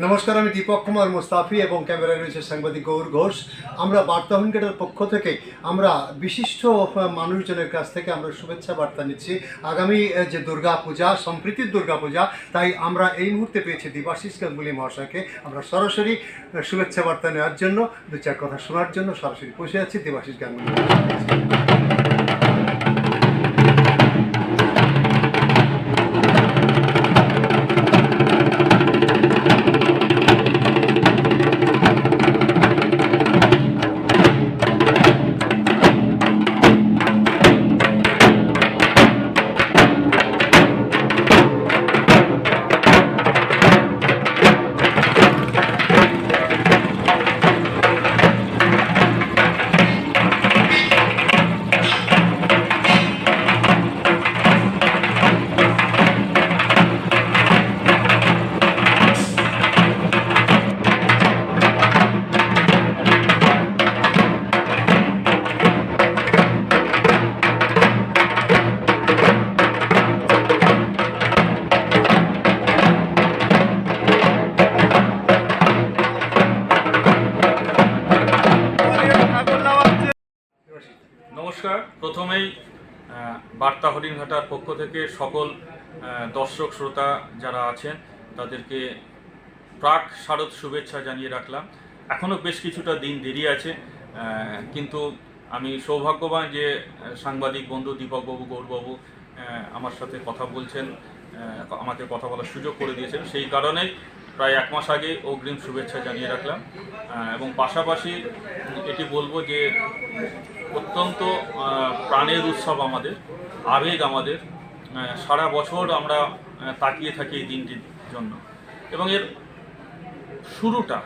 নমস্কার, আমি দীপক কুমার মুস্তাফি এবং ক্যামেরায় রয়েছে সাংবাদিক গৌর ঘোষ। আমরা বার্তা হুনকেটের পক্ষ থেকে আমরা বিশিষ্ট মানুষজনের কাছ থেকে আমরা শুভেচ্ছা বার্তা নিচ্ছি। আগামী যে দুর্গা পূজা সম্প্রীতির দুর্গা পূজা তাই আমরা এই মুহূর্তে পেয়েছি দেবাশিস গাঙ্গুলি মহাশয়কে। আমরা সরাসরি শুভেচ্ছা বার্তা নেওয়ার জন্য দু চার কথা শোনার জন্য সরাসরি বসে আছি দেবাশিস গাঙ্গুলি নমস্কার। প্রথমেই বার্তা হরিণঘাটার পক্ষ থেকে সকল দর্শক, শ্রোতা যারা আছেন, তাদেরকে প্রাক শারদ শুভেচ্ছা জানিয়ে রাখলাম। এখনও বেশ কিছুটা দিন দেরি আছে কিন্তু আমি সৌভাগ্যবান যে সাংবাদিক বন্ধু দীপকবাবু, গৌরবাবু আমার সাথে কথা বলছেন আমাকে কথা বলার সুযোগ করে দিয়েছেন। সেই কারণেই প্রায় এক মাস আগে অগ্রিম শুভেচ্ছা জানিয়ে রাখলাম। এবং পাশাপাশি এটি বলব যে অত্যন্ত প্রাণের উৎসব আমাদের, আবেগ আমাদের সারা বছর আমরা তাকিয়ে থাকি এই দিনটির জন্য। এবং এর শুরুটা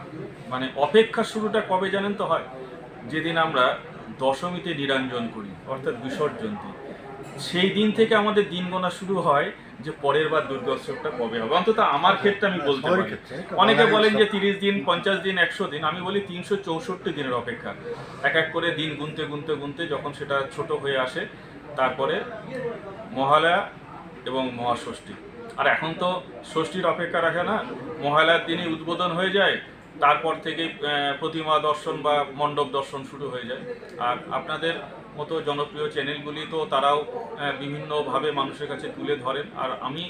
মানে অপেক্ষার শুরুটা কবে জানেন তো হয়? যেদিন আমরা দশমীতে নিরঞ্জন করি, অর্থাৎ বিসর্জন দিই। সেই দিন থেকে আমাদের দিন গোনা শুরু হয় যে পরের বার দুর্গোৎসবটা কবে হবে? অন্তত আমার ক্ষেত্রে আমি বলতে পারি। অনেকে বলেন যে তিরিশ দিন পঞ্চাশ দিন একশো দিন আমি বলি তিনশো চৌষট্টি দিনের অপেক্ষা। এক এক করে দিন গুনতে গুনতে গুনতে যখন সেটা ছোট হয়ে আসে তারপরে মহালয়া এবং মহাষষ্ঠী। আর এখন তো ষষ্ঠীর অপেক্ষা রাখে না মহালয়ার দিনই উদ্বোধন হয়ে যায় তারপর থেকে প্রতিমা দর্শন বা মণ্ডপ দর্শন শুরু হয়ে যায়। আর আপনাদের মতো জনপ্রিয় চ্যানেলগুলি তো তারাও বিভিন্নভাবে মানুষের কাছে তুলে ধরেন। আর আমি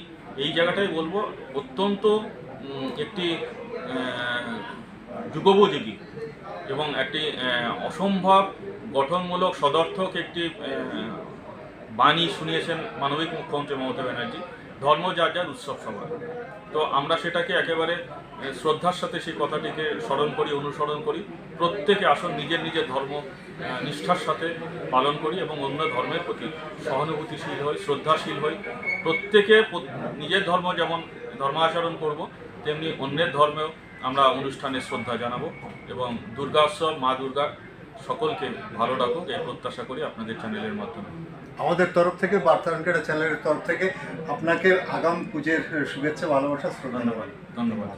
এই জায়গাটাই বলব, অত্যন্ত একটি যুগোপযোগী এবং একটি অসম্ভব গঠনমূলক, সদর্থক একটি বাণী শুনিয়েছেন মানবিক মুখ্যমন্ত্রী মমতা ব্যানার্জি। ধর্ম যার যার উৎসব সবার। তো আমরা সেটাকে একেবারে শ্রদ্ধার সাথে সেই কথাটিকে স্মরণ করি অনুসরণ করি। প্রত্যেকে আসুন নিজের নিজের ধর্ম নিষ্ঠার সাথে পালন করি এবং অন্য ধর্মের প্রতি সহানুভূতিশীল হই শ্রদ্ধাশীল হই। প্রত্যেকে নিজের ধর্ম যেমন ধর্মাচরণ করব তেমনি অন্যের ধর্মেও আমরা অনুষ্ঠানে শ্রদ্ধা জানাব এবং দুর্গা উৎসব মা দুর্গা সকলকে ভালো রাখুক এই প্রত্যাশা করি আপনাদের চ্যানেলের মাধ্যমে। আমাদের তরফ থেকে বার্তা চ্যানেলের তরফ থেকে আপনাকে আগাম পুজোর শুভেচ্ছা ভালোবাসা শ্রদ্ধা ধন্যবাদ। ধন্যবাদ।